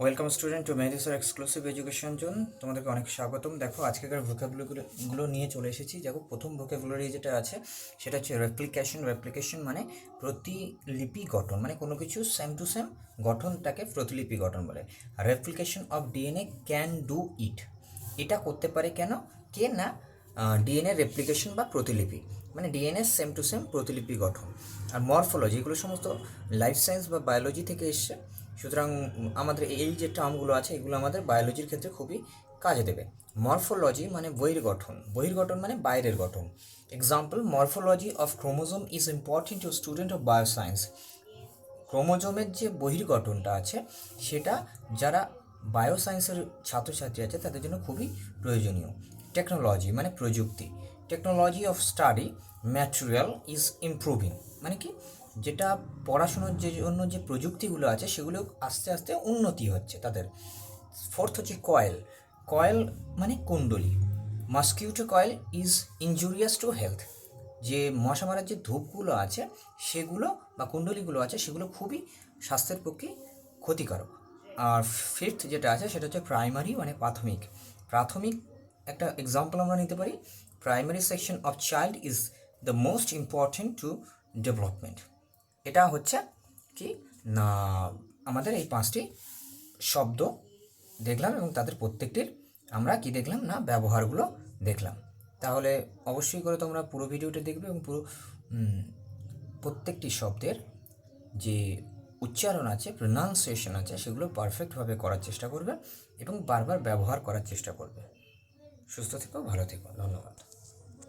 Welcome student to মেডিসর exclusive education zone তোমাদেরকে অনেক স্বাগতম। দেখো, আজকেকার ভোকাবুলারিগুলো গুলো নিয়ে চলে এসেছি। দেখো, প্রথম ভোকাবুলারি যেটা আছে, সেটা হচ্ছে রেপ্লিকেশন রেপ্লিকেশন মানে প্রতিলিপি গঠন মানে কোনো কিছু সেম টু সেম গঠনটাকে প্রতিলিপি গঠন বলে। Replication of DNA can do it এটা করতে পারে কেন? কে না ডিএনএ রেপ্লিকেশন বা প্রতিলিপি মানে ডিএনএ সেম টু সেম প্রতিলিপি গঠন। আর মরফোলজি এগুলো সমস্ত লাইফ সায়েন্স বা বায়োলজি থেকে এসছে। সুতরাং আমাদের এই যে টার্মগুলো আছে, এগুলো আমাদের বায়োলজির ক্ষেত্রে খুবই কাজে দেবে। মরফোলজি মানে বহির্গঠন বহির্গঠন মানে বাইরের গঠন। Example morphology of chromosome is important to student of bioscience ক্রোমোজোমের যে বহির্গঠনটা আছে, সেটা যারা বায়োসায়েন্সের ছাত্রছাত্রী আছে, তাদের জন্য খুবই প্রয়োজনীয়। টেকনোলজি মানে প্রযুক্তি। Technology of study material is improving মানে কি? যেটা পড়াশোনার যে জন্য যে প্রযুক্তিগুলো আছে, সেগুলো আস্তে আস্তে উন্নতি হচ্ছে তাদের। ফোর্থ হচ্ছে কয়েল কয়েল মানে কুণ্ডলী। Mosquito coil is injurious to health যে মশা মারার যে ধূপগুলো আছে, সেগুলো বা কুণ্ডলীগুলো আছে, সেগুলো খুবই স্বাস্থ্যের পক্ষে ক্ষতিকারক। আর ফিফথ যেটা আছে, সেটা হচ্ছে প্রাইমারি মানে প্রাথমিক। প্রাথমিক একটা এক্সাম্পল আমরা নিতে পারি। Primary section of child is the most important to development এটা হচ্ছে কি? না, আমাদের এই পাঁচটি শব্দ দেখলাম এবং তাদের প্রত্যেকটির আমরা কি দেখলাম না, ব্যবহারগুলো দেখলাম। তাহলে অবশ্যই করে তোমরা পুরো ভিডিওটা দেখবে এবং পুরো প্রত্যেকটি শব্দের যে উচ্চারণ আছে প্রনাউন্সিয়েশন আছে, সেগুলো পারফেক্টভাবে করার চেষ্টা করবে এবং বারবার ব্যবহার করার চেষ্টা করবে। সুস্থ থেকো, ভালো থেকো। ধন্যবাদ।